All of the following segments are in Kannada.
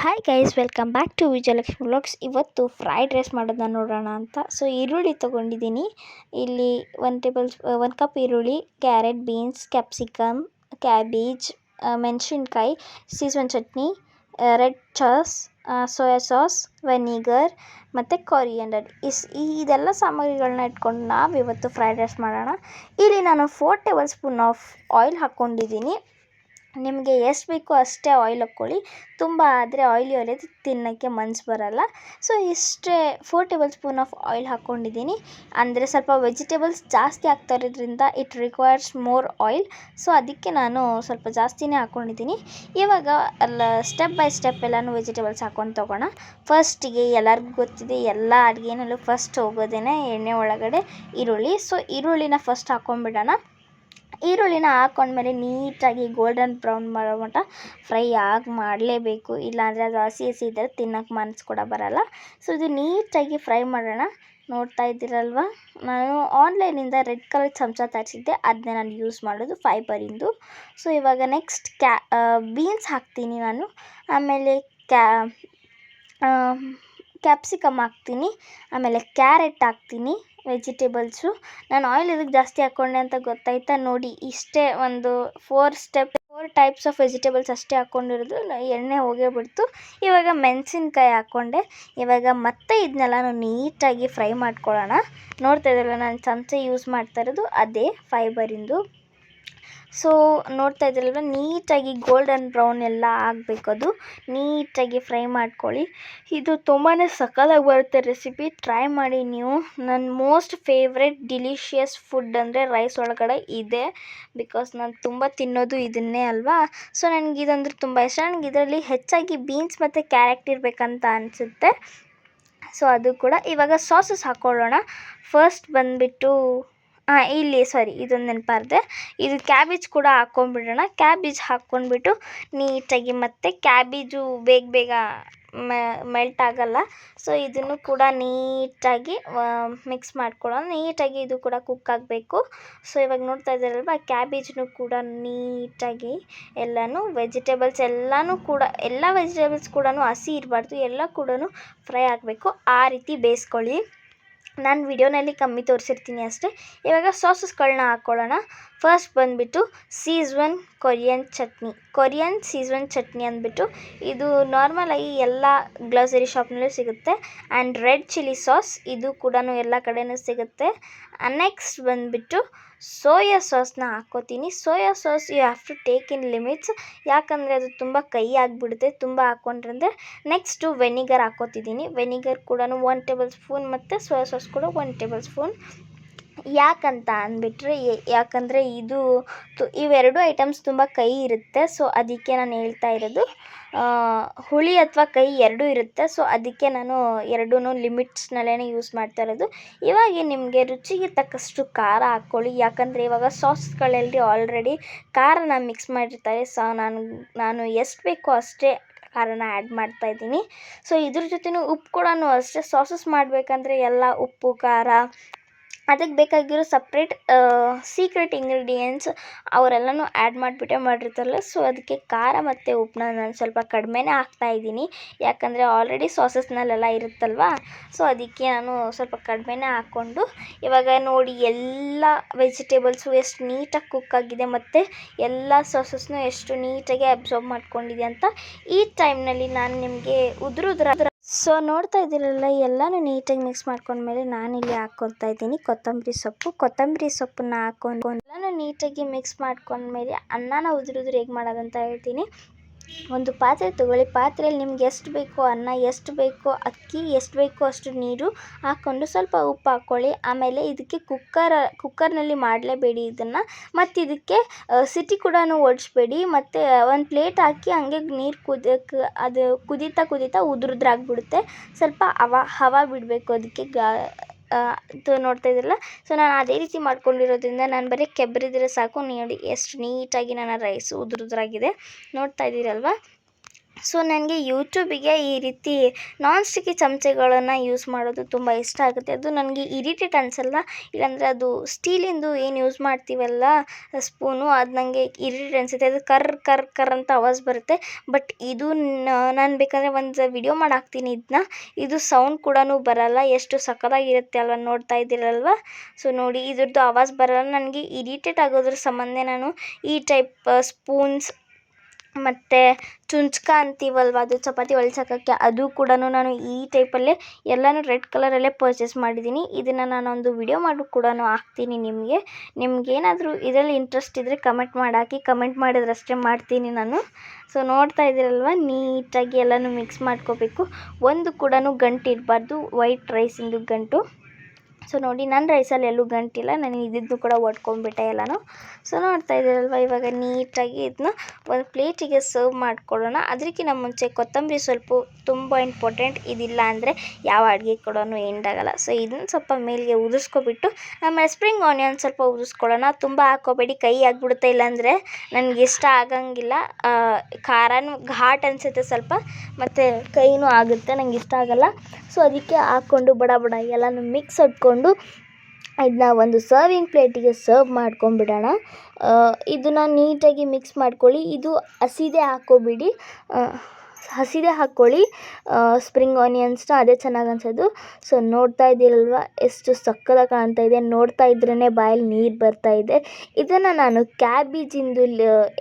Hi guys welcome back to Vijayalakshmi vlogs ಇವತ್ತು ಫ್ರೈಡ್ ರೈಸ್ ಮಾಡೋದನ್ನ ನೋಡೋಣ ಅಂತ. ಸೊ ಈರುಳ್ಳಿ ತೊಗೊಂಡಿದ್ದೀನಿ. ಇಲ್ಲಿ ಒನ್ ಟೇಬಲ್ ಒನ್ ಕಪ್ ಈರುಳ್ಳಿ ಕ್ಯಾರೆಟ್ ಬೀನ್ಸ್ ಕ್ಯಾಪ್ಸಿಕಮ್ ಕ್ಯಾಬೇಜ್ ಮೆಣಸಿನ್ಕಾಯಿ season chutney red sauce soya sauce vinegar ಮತ್ತು ಕೊರಿಯಂಡರ್ ಇಸ್ ಇದೆಲ್ಲ ಸಾಮಗ್ರಿಗಳನ್ನ ಇಟ್ಕೊಂಡು ನಾವು ಇವತ್ತು ಫ್ರೈಡ್ ರೈಸ್ ಮಾಡೋಣ. ಇಲ್ಲಿ ನಾನು four tablespoon of oil ಹಾಕ್ಕೊಂಡಿದ್ದೀನಿ ನಿಮಗೆ ಎಷ್ಟು ಬೇಕೋ ಅಷ್ಟೇ ಆಯಿಲ್ ಹಾಕ್ಕೊಳ್ಳಿ. ತುಂಬ ಆದರೆ ಆಯ್ಲಿ ಆಯಿಲಿ ತಿನ್ನೋಕ್ಕೆ ಮನ್ಸು ಬರಲ್ಲ. ಸೊ ಇಷ್ಟೇ four tablespoon of oil ಹಾಕ್ಕೊಂಡಿದ್ದೀನಿ. ಅಂದರೆ ಸ್ವಲ್ಪ ವೆಜಿಟೇಬಲ್ಸ್ ಜಾಸ್ತಿ ಆಗ್ತಾ ಇರೋದ್ರಿಂದ it requires more oil so ಅದಕ್ಕೆ ನಾನು ಸ್ವಲ್ಪ ಜಾಸ್ತಿನೇ ಹಾಕ್ಕೊಂಡಿದ್ದೀನಿ. ಇವಾಗ ಅಲ್ಲ ಸ್ಟೆಪ್ ಬೈ ಸ್ಟೆಪ್ ಎಲ್ಲನೂ ವೆಜಿಟೇಬಲ್ಸ್ ಹಾಕ್ಕೊಂಡು ತೊಗೋಣ. ಫಸ್ಟಿಗೆ ಎಲ್ಲರಿಗೂ ಗೊತ್ತಿದೆ ಎಲ್ಲ ಅಡುಗೆನಲ್ಲೂ ಫಸ್ಟ್ ಹೋಗೋದೇ ಎಣ್ಣೆ ಒಳಗಡೆ, ಈರುಳ್ಳಿ. ಸೊ ಈರುಳ್ಳಿನ ಫಸ್ಟ್ ಹಾಕ್ಕೊಂಡ್ಬಿಡೋಣ. ಈರುಳ್ಳಿನ ಹಾಕ್ಕೊಂಡ್ಮೇಲೆ ನೀಟಾಗಿ ಗೋಲ್ಡನ್ ಬ್ರೌನ್ ಮಾಡೋ ಮಟ್ಟ ಫ್ರೈ ಆಗಿ ಮಾಡಲೇಬೇಕು. ಇಲ್ಲಾಂದರೆ ಅದು ಹಸಿ ಹಸಿ ಇದ್ದರೆ ತಿನ್ನೋಕ್ಕೆ ಮನಸ್ಸು ಕೂಡ ಬರಲ್ಲ. ಸೊ ಇದು ನೀಟಾಗಿ ಫ್ರೈ ಮಾಡೋಣ. ನೋಡ್ತಾ ಇದ್ದೀರಲ್ವ? ನಾನು ಆನ್ಲೈನಿಂದ ರೆಡ್ ಕಲರ್ ಚಮಚ ತರಿಸಿದ್ದೆ. ಅದನ್ನೇ ನಾನು ಯೂಸ್ ಮಾಡೋದು ಫೈಬರಿಂದು ಸೊ ಇವಾಗ ನೆಕ್ಸ್ಟ್ ಕ್ಯಾ ಬೀನ್ಸ್ ಹಾಕ್ತೀನಿ ನಾನು. ಆಮೇಲೆ ಕ್ಯಾ ಕ್ಯಾಪ್ಸಿಕಮ್ ಹಾಕ್ತೀನಿ, ಆಮೇಲೆ ಕ್ಯಾರೆಟ್ ಹಾಕ್ತೀನಿ ವೆಜಿಟೇಬಲ್ಸು ನಾನು ಆಯಿಲ್ ಇದಕ್ಕೆ ಜಾಸ್ತಿ ಹಾಕ್ಕೊಂಡೆ ಅಂತ ಗೊತ್ತಾಯ್ತಾ ನೋಡಿ, ಇಷ್ಟೇ ಒಂದು four step four types of vegetables ಅಷ್ಟೇ ಹಾಕ್ಕೊಂಡಿರೋದು ಎಣ್ಣೆ ಹೋಗೇ ಬಿಡ್ತು. ಇವಾಗ ಮೆಣಸಿನ್ಕಾಯಿ ಹಾಕ್ಕೊಂಡೆ ಇವಾಗ ಮತ್ತೆ ಇದನ್ನೆಲ್ಲ ನೀಟಾಗಿ ಫ್ರೈ ಮಾಡ್ಕೊಳ್ಳೋಣ. ನೋಡ್ತಾ ಇದ್ದೀರಲ್ಲ ನಾನು ಚಮಚ ಯೂಸ್ ಮಾಡ್ತಾ ಇರೋದು, ಅದೇ ಫೈಬರಿಂದು ಸೊ ನೋಡ್ತಾ ಇದ್ದೀರಲ್ವ ನೀಟಾಗಿ ಗೋಲ್ಡನ್ ಬ್ರೌನ್ ಎಲ್ಲ ಆಗಬೇಕು ಅದು. ನೀಟಾಗಿ ಫ್ರೈ ಮಾಡ್ಕೊಳ್ಳಿ. ಇದು ತುಂಬಾ ಸಕಲಾಗಿ ಬರುತ್ತೆ ರೆಸಿಪಿ ಟ್ರೈ ಮಾಡಿ ನೀವು. ನನ್ನ ಮೋಸ್ಟ್ ಫೇವ್ರೆಟ್ ಡಿಲಿಷಿಯಸ್ ಫುಡ್ ಅಂದರೆ ರೈಸ್ ಒಳಗಡೆ ಇದೆ. ಬಿಕಾಸ್ ನಾನು ತುಂಬ ತಿನ್ನೋದು ಇದನ್ನೇ ಅಲ್ವಾ? ಸೊ ನನಗೆ ಇದಂದ್ರೆ ತುಂಬ ಇಷ್ಟ. ನನಗೆ ಇದರಲ್ಲಿ ಹೆಚ್ಚಾಗಿ ಬೀನ್ಸ್ ಮತ್ತು ಕ್ಯಾರೆಟ್ ಇರಬೇಕಂತ ಅನಿಸುತ್ತೆ. ಸೊ ಅದು ಕೂಡ. ಇವಾಗ ಸಾಸಸ್ ಹಾಕ್ಕೊಳ್ಳೋಣ ಫಸ್ಟ್ ಬಂದುಬಿಟ್ಟು ಹಾಂ ಇಲ್ಲಿ ಸಾರಿ ಇದೊಂದು ನೆನಪಾರ್ದೆ. ಇದು ಕ್ಯಾಬೇಜ್ ಕೂಡ ಹಾಕ್ಕೊಂಡ್ಬಿಡೋಣ ಕ್ಯಾಬೇಜ್ ಹಾಕ್ಕೊಂಡ್ಬಿಟ್ಟು ನೀಟಾಗಿ ಮತ್ತು ಕ್ಯಾಬೇಜು ಬೇಗ ಬೇಗ ಮೆಲ್ಟ್ ಆಗಲ್ಲ. ಸೊ ಇದನ್ನು ಕೂಡ ನೀಟಾಗಿ ಮಿಕ್ಸ್ ಮಾಡ್ಕೊಳ್ಳೋಣ. ನೀಟಾಗಿ ಇದು ಕೂಡ ಕುಕ್ ಆಗಬೇಕು. ಸೊ ಇವಾಗ ನೋಡ್ತಾ ಇದ್ದಾರಲ್ವ ಕ್ಯಾಬೇಜ್ನು ಕೂಡ ನೀಟಾಗಿ ಎಲ್ಲನೂ ವೆಜಿಟೇಬಲ್ಸ್ ಎಲ್ಲನೂ ಕೂಡ, ಎಲ್ಲ ವೆಜಿಟೇಬಲ್ಸ್ ಕೂಡ ಹಸಿ ಇರಬಾರ್ದು. ಎಲ್ಲ ಕೂಡ ಫ್ರೈ ಆಗಬೇಕು. ಆ ರೀತಿ ಬೇಯಿಸ್ಕೊಳ್ಳಿ. ನಾನು ವಿಡಿಯೋನಲ್ಲಿ ಕಮ್ಮಿ ತೋರಿಸಿರ್ತೀನಿ ಅಷ್ಟೇ. ಇವಾಗ ಸಾಸಸ್ಗಳನ್ನ ಹಾಕ್ಕೊಳ್ಳೋಣ ಫಸ್ಟ್ ಬಂದುಬಿಟ್ಟು schezwan Korean chutney. Korean schezwan chutney ಅಂದ್ಬಿಟ್ಟು ಇದು ನಾರ್ಮಲಾಗಿ ಎಲ್ಲ ಗ್ಲೋಸರಿ ಶಾಪ್ನಲ್ಲೂ ಸಿಗುತ್ತೆ. ಆ್ಯಂಡ್ ರೆಡ್ ಚಿಲ್ಲಿ ಸಾಸ್ ಇದು ಕೂಡ ಎಲ್ಲ ಕಡೆಯೂ ಸಿಗುತ್ತೆ. ನೆಕ್ಸ್ಟ್ ಬಂದುಬಿಟ್ಟು ಸೋಯಾ ಸಾಸ್ನ ಹಾಕ್ಕೋತೀನಿ. Soya sauce you have to take in limits. ಯಾಕಂದರೆ ಅದು ತುಂಬ ಕಹಿ ಆಗಿಬಿಡುತ್ತೆ, ತುಂಬ ಹಾಕ್ಕೊಂಡ್ರಂದ್ರೆ ನೆಕ್ಸ್ಟು ವೆನಿಗರ್ ಹಾಕ್ಕೋತಿದ್ದೀನಿ ವೆನಿಗರ್ ಕೂಡ ಒನ್ ಟೇಬಲ್ ಸ್ಪೂನ್ ಮತ್ತು ಸೋಯಾ ಸಾಸ್ ಕೂಡ ಒನ್ ಟೇಬಲ್ ಸ್ಪೂನ್. ಯಾಕಂತ ಅಂದ್ಬಿಟ್ರೆ ಯಾಕಂದರೆ ಇದು ತು, ಇವೆರಡು ಐಟಮ್ಸ್ ತುಂಬ ಕಹಿ ಇರುತ್ತೆ. ಸೊ, ಅದಕ್ಕೆ ನಾನು ಹೇಳ್ತಾ ಇರೋದು ಹುಳಿ ಅಥವಾ ಕಹಿ ಎರಡೂ ಇರುತ್ತೆ. ಸೊ, ಅದಕ್ಕೆ ನಾನು ಎರಡೂ ಲಿಮಿಟ್ಸ್ನಲ್ಲೇ ಯೂಸ್ ಮಾಡ್ತಾ ಇರೋದು. ಇವಾಗ ನಿಮಗೆ ರುಚಿಗೆ ತಕ್ಕಷ್ಟು ಖಾರ ಹಾಕ್ಕೊಳ್ಳಿ. ಯಾಕಂದರೆ ಇವಾಗ ಸಾಸ್ಗಳಲ್ಲಿ ಆಲ್ರೆಡಿ ಖಾರನ ಮಿಕ್ಸ್ ಮಾಡಿರ್ತಾರೆ. ಸೊ, ನಾನು ನಾನು ಎಷ್ಟು ಬೇಕೋ ಅಷ್ಟೇ ಖಾರನ ಆ್ಯಡ್ ಮಾಡ್ತಾ ಇದ್ದೀನಿ. ಸೊ, ಇದ್ರ ಜೊತೆನೂ ಉಪ್ಪು ಕೂಡ ಅಷ್ಟೇ. ಸಾಸಸ್ ಮಾಡಬೇಕಂದ್ರೆ ಎಲ್ಲ ಉಪ್ಪು, ಖಾರ ಅದಕ್ಕೆ ಬೇಕಾಗಿರೋ ಸಪ್ರೇಟ್ ಸೀಕ್ರೆಟ್ ಇಂಗ್ರೀಡಿಯೆಂಟ್ಸ್ ಅವರೆಲ್ಲನೂ ಆ್ಯಡ್ ಮಾಡಿಬಿಟ್ಟೆ ಮಾಡಿರ್ತಾರಲ್ಲ ಸೊ ಅದಕ್ಕೆ ಖಾರ ಮತ್ತು ಉಪ್ಪನ್ನ ನಾನು ಸ್ವಲ್ಪ ಕಡಿಮೆನೇ ಹಾಕ್ತಾಯಿದ್ದೀನಿ ಯಾಕಂದರೆ ಆಲ್ರೆಡಿ ಸಾಸಸ್ನಲ್ಲೆಲ್ಲ ಇರುತ್ತಲ್ವ ಸೊ ಅದಕ್ಕೆ ನಾನು ಸ್ವಲ್ಪ ಕಡಿಮೆನೇ ಹಾಕ್ಕೊಂಡು, ಇವಾಗ ನೋಡಿ ಎಲ್ಲ ವೆಜಿಟೇಬಲ್ಸು ಎಷ್ಟು ನೀಟಾಗಿ ಕುಕ್ ಆಗಿದೆ ಮತ್ತು ಎಲ್ಲ ಸಾಸಸ್ನು ಎಷ್ಟು ನೀಟಾಗಿ ಅಬ್ಸರ್ವ್ ಮಾಡ್ಕೊಂಡಿದೆ ಅಂತ ಈ ಟೈಮ್ನಲ್ಲಿ ನಾನು ನಿಮಗೆ ಉದುರುದ್ರ ಸೊ ನೋಡ್ತಾ ಇದ್ದೀರಲ್ಲ, ಎಲ್ಲನೂ ನೀಟಾಗಿ ಮಿಕ್ಸ್ ಮಾಡ್ಕೊಂಡ್ಮೇಲೆ ನಾನಿಲ್ಲಿ ಹಾಕ್ಕೊತಾ ಇದ್ದೀನಿ ಕೊತ್ತಂಬರಿ ಸೊಪ್ಪು. ಕೊತ್ತಂಬರಿ ಸೊಪ್ಪನ್ನ ಹಾಕ್ಕೊಂಡು ಎಲ್ಲನೂ ನೀಟಾಗಿ ಮಿಕ್ಸ್ ಮಾಡ್ಕೊಂಡ್ಮೇಲೆ ಅನ್ನನ ಉದುರು ಉದುರು ಹೇಗೆ ಮಾಡೋದಂತ ಹೇಳ್ತೀನಿ. ಒಂದು ಪಾತ್ರೆ ತೊಗೊಳ್ಳಿ. ಪಾತ್ರೆಯಲ್ಲಿ ನಿಮ್ಗೆ ಎಷ್ಟು ಬೇಕೋ ಅನ್ನ, ಎಷ್ಟು ಬೇಕೋ ಅಕ್ಕಿ, ಎಷ್ಟು ಬೇಕೋ ಅಷ್ಟು ನೀರು ಹಾಕ್ಕೊಂಡು ಸ್ವಲ್ಪ ಉಪ್ಪು ಹಾಕ್ಕೊಳ್ಳಿ. ಆಮೇಲೆ ಇದಕ್ಕೆ ಕುಕ್ಕರ್ ಕುಕ್ಕರ್ನಲ್ಲಿ ಮಾಡಲೇಬೇಡಿ ಇದನ್ನು. ಮತ್ತು ಇದಕ್ಕೆ ಸಿಟಿ ಕೂಡ ಓಡಿಸ್ಬೇಡಿ ಮತ್ತು ಒಂದು ಪ್ಲೇಟ್ ಹಾಕಿ ಹಂಗೆ ನೀರು ಕುದ ಅದು ಕುದೀತಾ ಕುದೀತಾ ಉದುರುದ್ರಾಗ್ಬಿಡುತ್ತೆ. ಸ್ವಲ್ಪ ಹವಾ ಹವಾ ಬಿಡಬೇಕು ಅದಕ್ಕೆ ಗಾ ಇದು ನೋಡ್ತಾ ಇದ್ದೀರಲ್ಲ ಸೊ ನಾನು ಅದೇ ರೀತಿ ಮಾಡ್ಕೊಂಡಿರೋದ್ರಿಂದ ನಾನು ಬರೀ ಕೆಬ್ಬರಿದ್ರೆ ಸಾಕು. ನೋಡಿ, ಎಷ್ಟು ನೀಟಾಗಿ ನನ್ನ ರೈಸು ಉದುರುದ್ರಾಗಿದೆ. ನೋಡ್ತಾ ಇದ್ದೀರಲ್ವ? ಸೊ ನನಗೆ ಯೂಟ್ಯೂಬಿಗೆ ಈ ರೀತಿ ನಾನ್ ಸ್ಟಿಕ್ಕಿ ಚಮಚಗಳನ್ನು ಯೂಸ್ ಮಾಡೋದು ತುಂಬ ಇಷ್ಟ ಆಗುತ್ತೆ. ಅದು ನನಗೆ ಇರಿಟೇಟ್ ಅನಿಸಲ್ಲ. ಇಲ್ಲಾಂದರೆ ಅದು ಸ್ಟೀಲಿಂದು ಏನು ಯೂಸ್ ಮಾಡ್ತೀವಲ್ಲ ಸ್ಪೂನು ಅದು ನನಗೆ ಇರಿಟೇಟ್ ಅನಿಸುತ್ತೆ. ಅದು ಕರ್ ಕರ್ ಕರ್ ಅಂತ ಆವಾಜ್ ಬರುತ್ತೆ. ಬಟ್ ಇದು ನಾನು ಬೇಕಾದರೆ ಒಂದು ವಿಡಿಯೋ ಮಾಡಿ ಹಾಕ್ತೀನಿ ಇದನ್ನ ಇದು ಸೌಂಡ್ ಕೂಡ ಬರಲ್ಲ. ಎಷ್ಟು ಸಖತ್ತಾಗಿರುತ್ತೆ ಅಲ್ವಾ ನೋಡ್ತಾ ಇದ್ದೀರಲ್ವ? ಸೊ ನೋಡಿ, ಇದ್ರದ್ದು ಆವಾಜ್ ಬರಲ್ಲ. ನನಗೆ ಇರಿಟೇಟ್ ಆಗೋದ್ರ ಸಂಬಂಧ ನಾನು ಈ ಟೈಪ್ ಸ್ಪೂನ್ಸ್ ಮತ್ತು ಚುಂಚ್ಕ ಅಂತೀವಲ್ವ ಅದು ಚಪಾತಿ ಹೊಳ್ಸೋಕ್ಕೆ ಅದು ಕೂಡ ನಾನು ಈ ಟೈಪಲ್ಲೇ ಎಲ್ಲನೂ ರೆಡ್ ಕಲರಲ್ಲೇ ಪರ್ಚೇಸ್ ಮಾಡಿದ್ದೀನಿ. ಇದನ್ನು ನಾನೊಂದು ವಿಡಿಯೋ ಮಾಡಿ ಕೂಡ ಹಾಕ್ತೀನಿ ನಿಮಗೆ. ನಿಮ್ಗೇನಾದರೂ ಇದರಲ್ಲಿ ಇಂಟ್ರೆಸ್ಟ್ ಇದ್ದರೆ ಕಮೆಂಟ್ ಮಾಡಾಕಿ ಕಮೆಂಟ್ ಮಾಡಿದ್ರಷ್ಟೇ ಮಾಡ್ತೀನಿ ನಾನು. ಸೊ ನೋಡ್ತಾ ಇದ್ದೀರಲ್ವ? ನೀಟಾಗಿ ಎಲ್ಲನೂ ಮಿಕ್ಸ್ ಮಾಡ್ಕೋಬೇಕು. ಒಂದು ಕೂಡ ಗಂಟು ಇರಬಾರ್ದು ವೈಟ್ ರೈಸಿಂದು ಗಂಟು. ಸೊ ನೋಡಿ ನನ್ನ ರೈಸಲ್ಲಿ ಎಲ್ಲೂ ಗಂಟಿಲ್ಲ. ನಾನು ಇದ್ದಿದ್ದು ಕೂಡ ಒಡ್ಕೊಂಡ್ಬಿಟ್ಟೆ ಎಲ್ಲನೂ. ಸೊ ನೋಡ್ತಾ ಇದ್ದೀರಲ್ವ, ಇವಾಗ ನೀಟಾಗಿ ಇದನ್ನ ಒಂದು ಪ್ಲೇಟಿಗೆ ಸರ್ವ್ ಮಾಡ್ಕೊಳ್ಳೋಣ. ಅದಕ್ಕಿಂತ ಮುಂಚೆ ಕೊತ್ತಂಬರಿ ಸ್ವಲ್ಪ ತುಂಬ ಇಂಪಾರ್ಟೆಂಟ್ ಇದಿಲ್ಲ ಅಂದರೆ ಯಾವ ಅಡುಗೆ ಕೂಡ ಎಂಡಾಗಲ್ಲ ಸೊ ಇದನ್ನ ಸ್ವಲ್ಪ ಮೇಲಿಗೆ ಉದುರಿಸ್ಕೊಬಿಟ್ಟು, ಆಮೇಲೆ ಸ್ಪ್ರಿಂಗ್ ಆನಿಯನ್ ಸ್ವಲ್ಪ ಉದುರಿಸ್ಕೊಳ್ಳೋಣ. ತುಂಬ ಹಾಕೋಬೇಡಿ ಕೈ ಆಗಿಬಿಡುತ್ತೆ ಇಲ್ಲಾಂದರೆ ನನಗೆ ಇಷ್ಟ ಆಗಂಗಿಲ್ಲ. ಖಾರನೂ ಘಾಟ್ ಅನಿಸುತ್ತೆ ಸ್ವಲ್ಪ, ಮತ್ತು ಕೈನೂ ಆಗುತ್ತೆ, ನಂಗೆ ಇಷ್ಟ ಆಗಲ್ಲ. ಸೊ ಅದಕ್ಕೆ ಹಾಕ್ಕೊಂಡು ಬಡ ಬಡ ಎಲ್ಲನೂ ಮಿಕ್ಸ್ ಹೊಡ್ಕೊಂಡು ಇದನ್ನ ಒಂದು ಸರ್ವಿಂಗ್ ಪ್ಲೇಟಿಗೆ ಸರ್ವ್ ಮಾಡ್ಕೊಂಬಿಡೋಣ ಇದನ್ನು ನೀಟಾಗಿ ಮಿಕ್ಸ್ ಮಾಡ್ಕೊಳ್ಳಿ. ಇದು ಹಸಿದೇ ಹಾಕ್ಕೋಬೇಡಿ. ಹಸಿದೇ ಹಾಕ್ಕೊಳ್ಳಿ ಸ್ಪ್ರಿಂಗ್ ಆನಿಯನ್ಸ್ನ ಅದೇ ಚೆನ್ನಾಗಿ ಅನ್ಸೋದು. ಸೊ ನೋಡ್ತಾ ಇದ್ದೀರಲ್ವ? ಎಷ್ಟು ಸಕ್ಕತ್ತಾಗಿ ಕಾಣ್ತಾ ಇದೆ. ನೋಡ್ತಾ ಇದ್ರೇ ಬಾಯಲ್ಲಿ ನೀರು ಬರ್ತಾ ಇದೆ. ಇದನ್ನು ನಾನು ಕ್ಯಾಬೇಜಿಂದು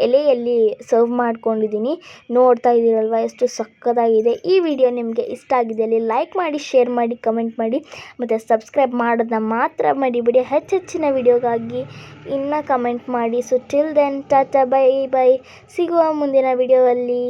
ಎಲೆಯಲ್ಲಿ ಸರ್ವ್ ಮಾಡ್ಕೊಂಡಿದ್ದೀನಿ. ನೋಡ್ತಾ ಇದ್ದೀರಲ್ವ? ಎಷ್ಟು ಸಕ್ಕತ್ತಾಗಿದೆ. ಈ ವಿಡಿಯೋ ನಿಮಗೆ ಇಷ್ಟ ಆಗಿದ್ದಲ್ಲಿ ಲೈಕ್ ಮಾಡಿ ಶೇರ್ ಮಾಡಿ ಕಮೆಂಟ್ ಮಾಡಿ. ಮತ್ತು ಸಬ್ಸ್ಕ್ರೈಬ್ ಮಾಡೋದನ್ನ ಮಾತ್ರ ಮಾಡಿಬಿಡಿ ಹೆಚ್ಚೆಚ್ಚಿನ ವಿಡಿಯೋಗಾಗಿ ಇನ್ನೂ ಕಮೆಂಟ್ ಮಾಡಿ. So till then tata bye bye ಸಿಗುವ ಮುಂದಿನ ವಿಡಿಯೋದಲ್ಲಿ